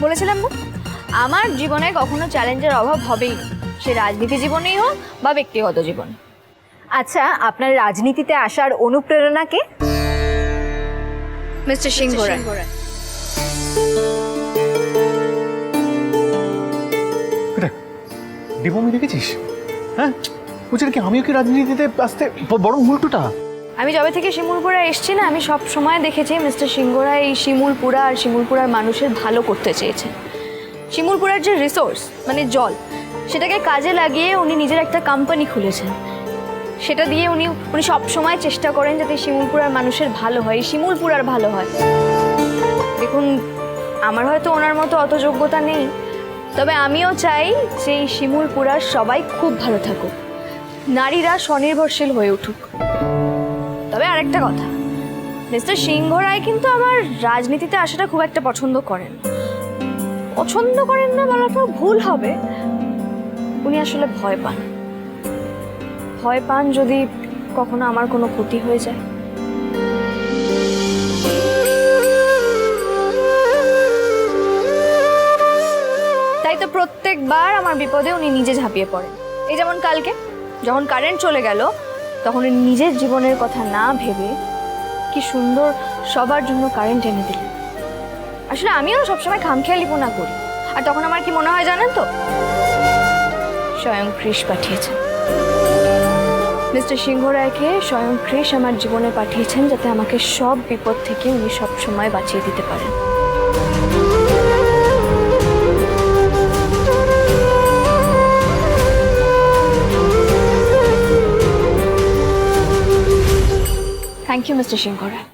বলেছিলাম না আমার জীবনে কখনো চ্যালেঞ্জের অভাব হবেই। না সে রাজনীতি জীবনেই হোক বা ব্যক্তিগত জীবন। আচ্ছা আপনার রাজনীতিতে আসার অনুপ্রেরণা কে? মিস্টার সিংহ রায়। এটা দেখেছিস? হ্যাঁ? বলছি কি আমিও কি রাজনীতিতে আসতে ব- বড় উল্টোটা? আমি যবে থেকে শিমুলপুরা এসছি না, আমি সব সময় দেখেছি মিস্টার সিংহরা এই শিমুলপুরা আর শিমুলপুরার মানুষের ভালো করতে চেয়েছেন শিমুলপুরার যে রিসোর্স মানে জল, সেটাকে কাজে লাগিয়ে উনি নিজের একটা কোম্পানি খুলেছেন। সেটা দিয়ে উনি উনি সব সময় চেষ্টা করেন যাতে শিমুলপুরার মানুষের ভালো হয়, শিমুলপুরার ভালো হয়। দেখুন, আমার হয়তো ওনার মতো অত যোগ্যতা নেই, তবে আমিও চাই যে এই শিমুলপুরার সবাই খুব ভালো থাকুক। নারীরা স্বনির্ভরশীল হয়ে উঠুক। তবে আরেকটা কথা। মিস্টার সিংহ রায় কিন্তু আমার রাজনীতিতে আসাটা খুব একটা পছন্দ করেন। পছন্দ করেন না পর ভুল হবে। উনি আসলে ভয় পান। ভয় পান যদি কখনো আমার কোনো ক্ষতি হয়ে যায়। তাই তো প্রত্যেকবার আমার বিপদে উনি নিজে ঝাঁপিয়ে পড়েন। এই যেমন কালকে, যখন কারেন্ট চলে গেল তখন নিজের জীবনের কথা না ভেবে কি সুন্দর সবার জন্য কারেন্ট এনে দিলেন। আসলে আমিও সবসময় খামখেয়ালিপনা করি। আর তখন আমার কি মনে হয় জানেন তো? স্বয়ং কৃষ পাঠিয়েছেন। মিস্টার সিংহ রায়কে স্বয়ং কৃষ আমার জীবনে পাঠিয়েছেন যাতে আমাকে সব বিপদ থেকে উনি সব সময় বাঁচিয়ে দিতে পারেন। Thank you mister Singh Roy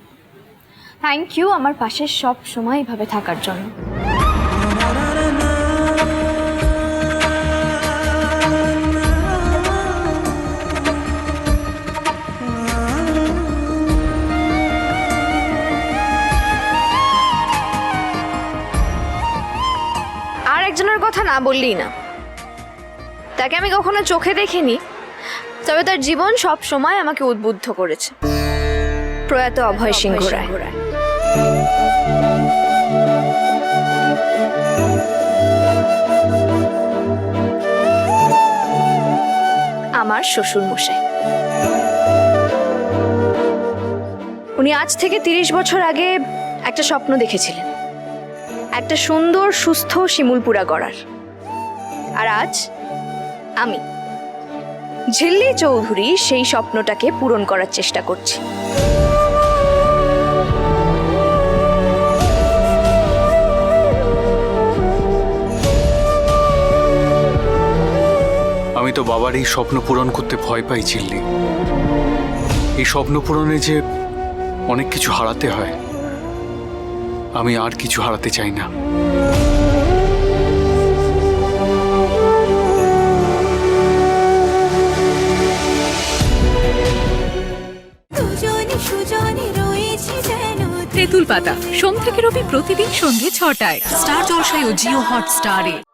thank you আমার পাশে সব সময় এভাবে থাকার জন্য। আর একজনের কথা না বললেই না। তাকে আমি কখনো চোখে দেখিনি, তবে তার জীবন সব সময় আমাকে উদ্বুদ্ধ করেছে। প্রয়াত অভয় সিংহ রায় আমার শ্বশুর মশাই উনি আজ থেকে তিরিশ বছর আগে একটা স্বপ্ন দেখেছিলেন। একটা সুন্দর, সুস্থ শিমুলপুরা গড়ার। আর আজ আমি, ঝিল্লি চৌধুরী সেই স্বপ্নটাকে পূরণ করার চেষ্টা করছি। আমি তো বাবার এই স্বপ্ন পূরণ করতে ভয় পাই চিল্লি। এই স্বপ্ন পূরণে যে অনেক কিছু হারাতে হয় আমি আর কিছু হারাতে চাই না। তেঁতুল পাতা সোম থেকে রবি প্রতিদিন সন্ধ্যে ছটায়। স্টার জলসায় ও জিও হট হটস্টারে।